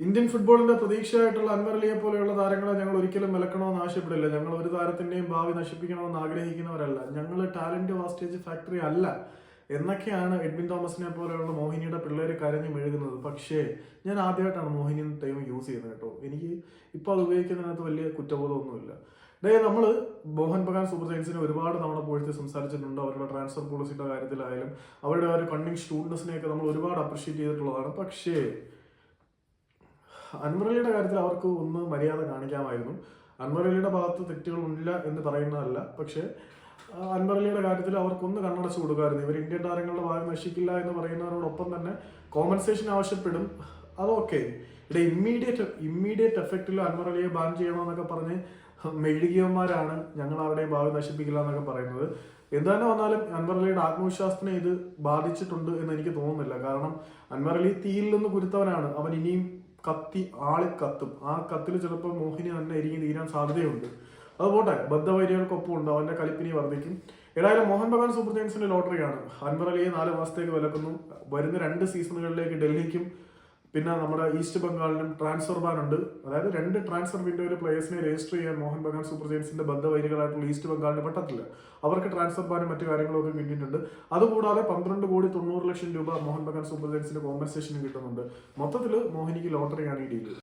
Indian ഫുട്ബോളിന്റെ പ്രതീക്ഷയായിട്ടുള്ള അൻവർ അലിയെ പോലെയുള്ള താരങ്ങളെ ഞങ്ങൾ ഒരിക്കലും വിലക്കണമെന്ന് ആവശ്യപ്പെടില്ല. ഞങ്ങൾ ഒരു താരത്തിന്റെയും ഭാവി നശിപ്പിക്കണമെന്ന് ആഗ്രഹിക്കുന്നവരല്ല. ഞങ്ങൾ ടാലന്റ് വാസ്റ്റേജ് ഫാക്ടറി അല്ല എന്നൊക്കെയാണ് എഡ്വിൻ തോമസിനെ പോലെയുള്ള മോഹിനിയുടെ പിള്ളേർ കരഞ്ഞു മെഴുകുന്നത്. പക്ഷേ ഞാൻ ആദ്യമായിട്ടാണ് മോഹിനി ടൈം യൂസ് ചെയ്യുന്നത് കേട്ടോ. എനിക്ക് ഇപ്പോൾ അത് ഉപയോഗിക്കുന്നതിനകത്ത് വലിയ കുറ്റബോധമൊന്നുമില്ല. അതായത് നമ്മൾ മോഹൻ ബഗാൻ സൂപ്പർ ജയൻസിനെ ഒരുപാട് തവണ പോയിട്ട് സംസാരിച്ചിട്ടുണ്ട്. അവരുടെ ട്രാൻസ്ഫർ പോളിസിയുടെ കാര്യത്തിലായാലും അവരുടെ ഒരു കണ്ണിങ് സ്റ്റുഡൻസിനെയൊക്കെ നമ്മൾ ഒരുപാട് അപ്രീഷിയേറ്റ് ചെയ്തിട്ടുള്ളതാണ്. പക്ഷേ അൻവറലിയുടെ കാര്യത്തിൽ അവർക്ക് ഒന്ന് മര്യാദ കാണിക്കാമായിരുന്നു. അൻവറലിയുടെ ഭാഗത്ത് തെറ്റുകളില്ല എന്ന് പറയുന്നതല്ല. പക്ഷേ അൻവറലിയുടെ കാര്യത്തിൽ അവർക്കൊന്ന് കണ്ണടച്ചു കൊടുക്കാമായിരുന്നു ഇവർ ഇന്ത്യൻ താരങ്ങളുടെ ഭാഗം നശിക്കില്ല എന്ന് പറയുന്നതിനോടൊപ്പം തന്നെ കോമ്പൻസേഷൻ ആവശ്യപ്പെടും. അതൊക്കെ ഇവിടെ ഇമ്മീഡിയറ്റ് ഇമ്മീഡിയറ്റ് എഫക്റ്റിൽ അൻവറലിയെ ബാൻ ചെയ്യണമെന്നൊക്കെ പറഞ്ഞ് മെഴുകിയന്മാരാണ് ഞങ്ങൾ ആരുടെയും ഭാവി നശിപ്പിക്കില്ല എന്നൊക്കെ പറയുന്നത്. എന്ത് തന്നെ വന്നാലും അൻവറലിയുടെ ആത്മവിശ്വാസത്തിനെ ഇത് ബാധിച്ചിട്ടുണ്ട് എന്ന് എനിക്ക് തോന്നുന്നില്ല. കാരണം അൻവറലി തീയിൽ നിന്ന് കുരുത്തവനാണ്. അവൻ ഇനിയും കത്തി ആൾ കത്തും. ആ കത്തിൽ ചിലപ്പോൾ മോഹിനി തന്നെ ഇരിക്കും തീരാൻ സാധ്യതയുണ്ട്. അത് പോട്ടെ ബദ്ധവൈരികൾക്കൊപ്പം ഉണ്ട്. അവന്റെ കളിപ്പിനി വർദ്ധിക്കും. ഏതായാലും മോഹൻ ബഗാൻ സൂപ്പർ ജയൻസിന്റെ ലോട്ടറിയാണ്. അൻവർ അലിയെ നാല് മാസത്തേക്ക് വിലക്കുന്നു. വരുന്ന രണ്ട് സീസണുകളിലേക്ക് ഡൽഹിക്കും പിന്നെ നമ്മുടെ ഈസ്റ്റ് ബംഗാളിലും ട്രാൻസ്ഫർ ബാൻ ഉണ്ട്. അതായത് രണ്ട് ട്രാൻസ്ഫർ വിൻഡോയിൽ പ്ലേയേഴ്സിനെ രജിസ്റ്റർ ചെയ്യാൻ മോഹൻ ബഗാൻ സൂപ്പർ ജയൻസിന്റെ ബന്ധവൈരികളായിട്ടുള്ള ഈസ്റ്റ് ബംഗാളിന് പറ്റത്തില്ല അവർക്ക് ട്രാൻസ്ഫർ ബാനും മറ്റു കാര്യങ്ങളൊക്കെ കിട്ടിയിട്ടുണ്ട് അതുകൂടാതെ പന്ത്രണ്ട് കോടി തൊണ്ണൂറ് ലക്ഷം രൂപ മോഹൻ ബഗാൻ സൂപ്പർ ജയൻസിന്റെ കോമ്പൻസേഷനും കിട്ടുന്നുണ്ട്. മൊത്തത്തിൽ മോഹിനിക്ക് ലോട്ടറിയാണ് ഈ ഡീൽ